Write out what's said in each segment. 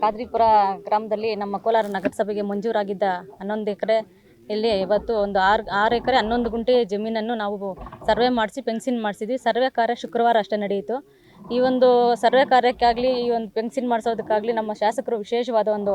ಖಾದ್ರಿಪುರ ಗ್ರಾಮದಲ್ಲಿ ನಮ್ಮ ಕೋಲಾರ ನಗರಸಭೆಗೆ ಮಂಜೂರಾಗಿದ್ದ ಹನ್ನೊಂದು ಎಕರೆ ಇಲ್ಲಿ ಇವತ್ತು ಒಂದು ಆರು ಆರು ಎಕರೆ ಹನ್ನೊಂದು ಗುಂಟೆ ಜಮೀನನ್ನು ನಾವು ಸರ್ವೆ ಮಾಡಿಸಿ ಪೆನ್ಸಿನ್ ಮಾಡಿಸಿದ್ವಿ. ಸರ್ವೆ ಕಾರ್ಯ ಶುಕ್ರವಾರ ಅಷ್ಟೇ ನಡೆಯಿತು. ಈ ಒಂದು ಸರ್ವೆ ಕಾರ್ಯಕ್ಕಾಗಲಿ, ಈ ಒಂದು ಪೆನ್ಸಿನ್ ಮಾಡಿಸೋದಕ್ಕಾಗಲಿ ನಮ್ಮ ಶಾಸಕರು ವಿಶೇಷವಾದ ಒಂದು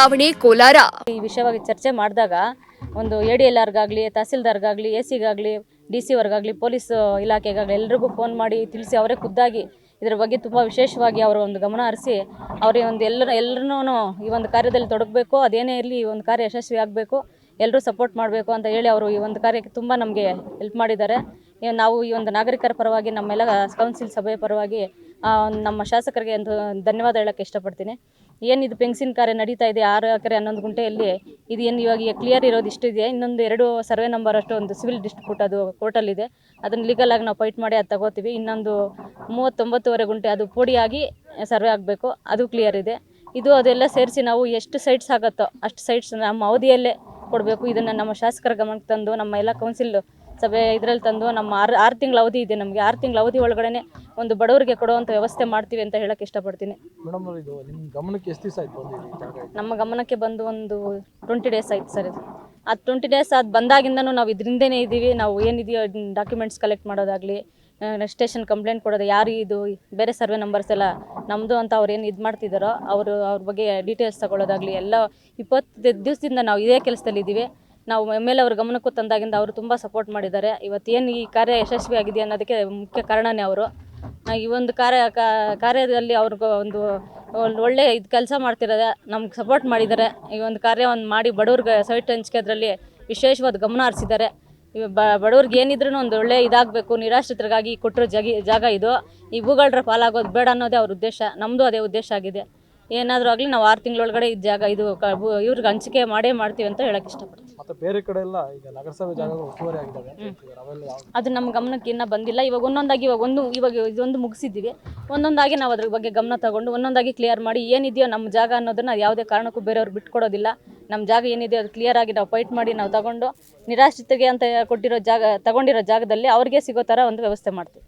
ಬಡಾವಣೆ ಕೋಲಾರ. ಈ ವಿಷಯವಾಗಿ ಚರ್ಚೆ ಮಾಡಿದಾಗ ಒಂದು ಎ ಡಿ ಎಲ್ ಆರ್ಗಾಗಲಿ, ತಹಸೀಲ್ದಾರ್ಗಾಗಲಿ ಎ ಸಿಗಾಗಲಿ ಡಿ ಸಿ ಅವ್ರಿಗಾಗಲಿ ಪೊಲೀಸ್ ಇಲಾಖೆಗಾಗಲಿ ಎಲ್ರಿಗೂ ಫೋನ್ ಮಾಡಿ ತಿಳಿಸಿ ಅವರೇ ಖುದ್ದಾಗಿ ಇದರ ಬಗ್ಗೆ ತುಂಬ ವಿಶೇಷವಾಗಿ ಅವರು ಒಂದು ಗಮನ ಹರಿಸಿ ಅವರಿಗೆ ಒಂದು ಎಲ್ಲರ ಎಲ್ಲರನ್ನೂ ಈ ಒಂದು ಕಾರ್ಯದಲ್ಲಿ ತೊಡಗಬೇಕು, ಅದೇನೇ ಇರಲಿ ಈ ಒಂದು ಕಾರ್ಯ ಯಶಸ್ವಿ ಆಗಬೇಕು ಎಲ್ಲರೂ ಸಪೋರ್ಟ್ ಮಾಡಬೇಕು ಅಂತ ಹೇಳಿ ಅವರು ಈ ಒಂದು ಕಾರ್ಯಕ್ಕೆ ತುಂಬ ನಮಗೆ ಹೆಲ್ಪ್ ಮಾಡಿದ್ದಾರೆ. ನಾವು ಈ ಒಂದು ನಾಗರಿಕರ ಪರವಾಗಿ ನಮ್ಮೆಲ್ಲ ಕೌನ್ಸಿಲ್ ಸಭೆಯ ಪರವಾಗಿ ನಮ್ಮ ಶಾಸಕರಿಗೆ ಒಂದು ಧನ್ಯವಾದ ಹೇಳಕ್ಕೆ ಇಷ್ಟಪಡ್ತೀನಿ. ಇದು ಪೆನ್ಸಿನ್ ಕಾರ್ಯ ನಡೀತಾ ಇದೆ? ಆರು ಎಕರೆ ಹನ್ನೊಂದು ಗುಂಟೆಯಲ್ಲಿ ಇದು ಏನು ಇವಾಗ ಕ್ಲಿಯರ್ ಇರೋದು ಇಷ್ಟಿದೆ ಇನ್ನೊಂದು ಎರಡು ಸರ್ವೆ ನಂಬರ್ ಅಷ್ಟು ಒಂದು ಸಿವಿಲ್ ಡಿಸ್ಟ್ರಿಬ್ಯೂಟ್ ಅದು ಕೋರ್ಟಲ್ಲಿದೆ ಅದನ್ನು ಲೀಗಲ್ ಆಗಿ ನಾವು ಫೈಟ್ ಮಾಡಿ ಅದು ತಗೋತೀವಿ. ಇನ್ನೊಂದು ಮೂವತ್ತೊಂಬತ್ತುವರೆ ಗುಂಟೆ ಅದು ಪೋಡಿಯಾಗಿ ಸರ್ವೆ ಆಗಬೇಕು. ಅದು ಕ್ಲಿಯರ್ ಇದೆ. ಇದು ಅದೆಲ್ಲ ಸೇರಿಸಿ ನಾವು ಎಷ್ಟು ಸೈಟ್ಸ್ ಆಗುತ್ತೋ ಅಷ್ಟು ಸೈಟ್ಸ್ ನಮ್ಮ ಅವಧಿಯಲ್ಲೇ ಕೊಡಬೇಕು. ಇದನ್ನು ನಮ್ಮ ಶಾಸಕರ ಗಮನಕ್ಕೆ ತಂದು ನಮ್ಮ ಎಲ್ಲ ಕೌನ್ಸಿಲ್ ಸಭೆ ಇದರಲ್ಲಿ ತಂದು ನಮ್ಮ ಆರು ಆರು ತಿಂಗಳ ಅವಧಿ ಇದೆ ನಮಗೆ. ಆರು ತಿಂಗಳ ಅವಧಿ ಒಳಗಡೆ ಒಂದು ಬಡವರಿಗೆ ಕೊಡುವಂಥ ವ್ಯವಸ್ಥೆ ಮಾಡ್ತೀವಿ ಅಂತ ಹೇಳಕ್ಕೆ ಇಷ್ಟಪಡ್ತೀನಿ. ಮೇಡಮ್ ಇದು ನಿಮ್ಮ ಗಮನಕ್ಕೆ ಎಷ್ಟು ದಿವಸ ಆಯ್ತು ಬಂದಿದೆ ಈ ಜಾಗ ಇದು? ನಮ್ಮ ಗಮನಕ್ಕೆ ಬಂದು ಒಂದು ಟ್ವೆಂಟಿ ಡೇಸ್ ಆಯ್ತು ಸರ್ ಇದು. ಆ ಟ್ವೆಂಟಿ ಡೇಸ್ ಅದು ಬಂದಾಗಿಂದನೂ ನಾವು ಇದರಿಂದನೇ ಇದ್ದೀವಿ. ನಾವು ಏನಿದೆಯೋ ಡಾಕ್ಯುಮೆಂಟ್ಸ್ ಕಲೆಕ್ಟ್ ಮಾಡೋದಾಗಲಿ ಸ್ಟೇಷನ್ ಕಂಪ್ಲೇಂಟ್ ಕೊಡೋದು ಯಾರು ಇದು ಬೇರೆ ಸರ್ವೆ ನಂಬರ್ಸ್ ಎಲ್ಲ ನಮ್ಮದು ಅಂತ ಅವ್ರು ಏನು ಇದು ಮಾಡ್ತಿದ್ದಾರೋ ಅವರು ಅವ್ರ ಬಗ್ಗೆ ಡೀಟೇಲ್ಸ್ ತಗೊಳ್ಳೋದಾಗಲಿ ಎಲ್ಲ ಇಪ್ಪತ್ತು ದಿವಸದಿಂದ ನಾವು ಇದೇ ಕೆಲಸದಲ್ಲಿ ಇದ್ದೀವಿ ನಾವು ಎಂ ಎಲ್ ಅವ್ರ ಗಮನಕ್ಕೂ ತಂದಾಗಿಂದ ಅವರು ತುಂಬ ಸಪೋರ್ಟ್ ಮಾಡಿದ್ದಾರೆ. ಇವತ್ತೇನು ಈ ಕಾರ್ಯ ಯಶಸ್ವಿ ಆಗಿದೆ ಅನ್ನೋದಕ್ಕೆ ಮುಖ್ಯ ಕಾರಣನೇ ಅವರು. ಈ ಒಂದು ಕಾರ್ಯ ಕಾರ್ಯದಲ್ಲಿ ಅವ್ರಿಗೆ ಒಂದು ಒಳ್ಳೆ ಇದು ಕೆಲಸ ಮಾಡ್ತಿರೋದೆ, ನಮ್ಗೆ ಸಪೋರ್ಟ್ ಮಾಡಿದ್ದಾರೆ. ಈ ಒಂದು ಕಾರ್ಯವನ್ನು ಮಾಡಿ ಬಡವ್ರಿಗೆ ಸೈಟ್ ಅದರಲ್ಲಿ ವಿಶೇಷವಾದ ಗಮನ ಹರಿಸಿದ್ದಾರೆ. ಇವ ಬಡವ್ರಿಗೆ ಏನಿದ್ರೂ ಒಂದು ಒಳ್ಳೆ ಇದಾಗಬೇಕು, ನಿರಾಶ್ರಿತರಿಗಾಗಿ ಕೊಟ್ಟಿರೋ ಜಾಗಿ ಜಾಗ ಇದು. ಈ ಭೂಗಳರ ಪಾಲಾಗೋದು ಬೇಡ ಅನ್ನೋದೇ ಅವ್ರ ಉದ್ದೇಶ. ನಮ್ಮದು ಅದೇ ಉದ್ದೇಶ ಆಗಿದೆ. ಏನಾದರೂ ಆಗಲಿ ನಾವು ಆರು ತಿಂಗಳೊಳಗಡೆ ಇದು ಜಾಗ ಇದು ಕ- ಭೂ- ಇವ್ರಿಗೆ ಹಂಚಿಕೆ ಮಾಡೇ ಮಾಡ್ತೀವಿ ಅಂತ ಹೇಳಕ್ಕೆ ಇಷ್ಟಪಡ್ತೀವಿ ಮತ್ತೆ ಬೇರೆ ಕಡೆ ಎಲ್ಲ ಈಗ ನಗರಸಭೆ ಜಾಗಗಳು ಒತ್ತುವರಿ ಆಗಿದ್ದಾವೆ ಅಂತ ಹೇಳ್ತಿದ್ದಾರೆ. ಅವೆಲ್ಲ ಯಾವ ಅದು ನಮ್ಮ ಗಮನಕ್ಕೆ ಇನ್ನೂ ಬಂದಿಲ್ಲ. ಇವಾಗ ಒಂದೊಂದಾಗಿ ಇವಾಗ ಒಂದು ಇವಾಗ ಇದೊಂದು ಮುಗಿಸಿದ್ದೀವಿ. ಒಂದೊಂದಾಗಿ ನಾವು ಅದ್ರ ಬಗ್ಗೆ ಗಮನ ತಗೊಂಡು ಒಂದೊಂದಾಗಿ ಕ್ಲಿಯರ್ ಮಾಡಿ ಏನಿದೆಯೋ ನಮ್ಮ ಜಾಗ ಅನ್ನೋದನ್ನ ಯಾವುದೇ ಕಾರಣಕ್ಕೂ ಬೇರೆಯವ್ರು ಬಿಟ್ಕೊಡೋದಿಲ್ಲ. ನಮ್ಮ ಜಾಗ ಏನಿದೆಯೋ ಅದು ಕ್ಲಿಯರ್ ಆಗಿ ನಾವು ಫೈಟ್ ಮಾಡಿ ನಾವು ತಗೊಂಡು ನಿರಾಶ್ರಿತಿಗೆ ಅಂತ ಕೊಟ್ಟಿರೋ ಜಾಗ ತಗೊಂಡಿರೋ ಜಾಗದಲ್ಲಿ ಅವ್ರಿಗೆ ಸಿಗೋ ಥರ ಒಂದು ವ್ಯವಸ್ಥೆ ಮಾಡ್ತೀವಿ.